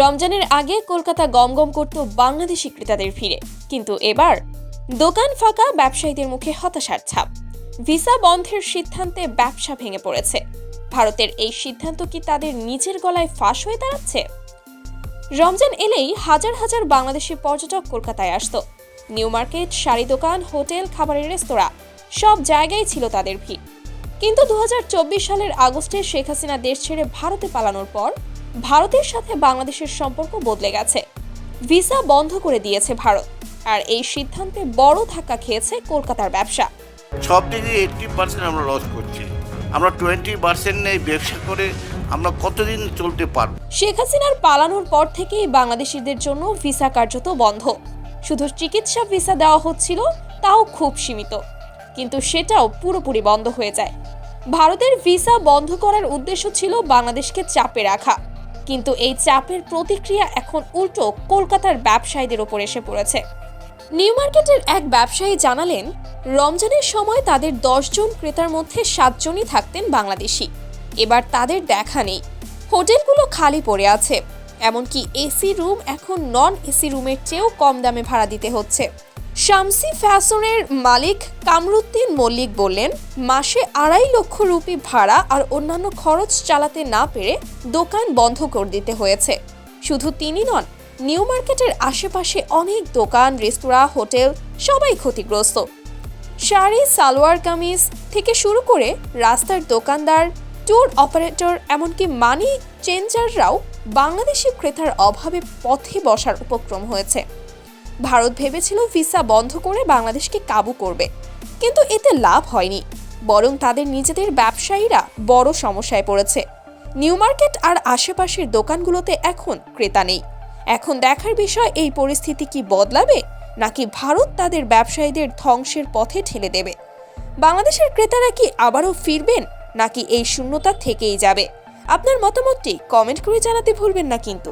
রমজানের আগে কলকাতা গমগম করত বাংলাদেশি ক্রেতাদের ভিড়ে। কিন্তু এবার দোকান ফাঁকা, ব্যবসায়ীদের মুখে হতাশার ছাপ। ভিসা বন্ধের সিদ্ধান্তে ব্যবসা ভেঙে পড়েছে। ভারতের এই সিদ্ধান্ত কি তাদের নিজের গলায় ফাঁস হয়ে দাঁড়াচ্ছে? রমজান এলেই হাজার হাজার বাংলাদেশি পর্যটক কলকাতায় আসতো। নিউ মার্কেট, শাড়ি দোকান, হোটেল, খাবারের রেস্তোরাঁ, সব জায়গায় ছিল তাদের ভিড়। কিন্তু দু হাজার চব্বিশ সালের আগস্টে শেখ হাসিনা দেশ ছেড়ে ভারতে পালানোর পর ভারতের সাথে বাংলাদেশের সম্পর্ক বদলে গেছে। ভিসা বন্ধ করে দিয়েছে ভারত। আর এই সিদ্ধান্তে বড় ধাক্কা খেয়েছে কলকাতার ব্যবসা। সব দিকে এইট্টি পার্সেন্ট আমরা লস করছি। আমরা টোয়েন্টি পার্সেন্ট নেই ব্যবসা করে আমরা কতদিন চলতে পারব? শেখ হাসিনার পালানোর পর থেকেই বাংলাদেশিদের জন্য ভিসা কার্যত বন্ধ। শুধু চিকিৎসা ভিসা দেওয়া হচ্ছিল তাও খুব সীমিত। কিন্তু সেটাও পুরোপুরি বন্ধ হয়ে যায়। ভারতের ভিসা বন্ধ করার উদ্দেশ্য ছিল বাংলাদেশকে চাপে রাখা। কিন্তু এই চাপের প্রতিক্রিয়া এখন উল্টো কলকাতার ব্যবসায়ীদের ওপর এসে পড়েছে। নিউ মার্কেটের এক ব্যবসায়ী জানালেন, রমজানের সময় তাদের দশজন ক্রেতার মধ্যে সাতজনই থাকতেন বাংলাদেশি। এবার তাদের দেখা নেই। হোটেলগুলো খালি পড়ে আছে। এমনকি এসি রুম এখন নন এসি রুমের চেয়েও কম দামে ভাড়া দিতে হচ্ছে। শামসি ফ্যাশনের মালিক কামরুদ্দিন মল্লিক বললেন, মাসে আড়াই লক্ষ রুপি ভাড়া আর অন্যান্য খরচ চালাতে না পেরে দোকান বন্ধ করে দিতে হয়েছে। শুধু তিনি নন, নিউ মার্কেটের আশেপাশে অনেক দোকান, রেস্তোরাঁ, হোটেল সবাই ক্ষতিগ্রস্ত। শাড়ি, সালোয়ার কামিজ থেকে শুরু করে রাস্তার দোকানদার, ট্যুর অপারেটর, এমনকি মানি চেঞ্জাররাও বাংলাদেশি ক্রেতার অভাবে পথে বসার উপক্রম হয়েছে। ভারত ভেবেছিল ভিসা বন্ধ করে বাংলাদেশকে কাবু করবে, কিন্তু এতে লাভ হয়নি, বরং তাদের নিজেদের ব্যবসায়ীরা বড় সমস্যায় পড়েছে। নিউ মার্কেট আর আশেপাশের দোকানগুলোতে এখন ক্রেতা নেই। এখন দেখার বিষয়, এই পরিস্থিতি কি বদলাবে, নাকি ভারত তাদের ব্যবসায়ীদের ধ্বংসের পথে ঠেলে দেবে? বাংলাদেশের ক্রেতারা কি আবারও ফিরবেন, নাকি এই শূন্যতা থেকেই যাবে? আপনার মতামতটি কমেন্ট করে জানাতে ভুলবেন না কিন্তু।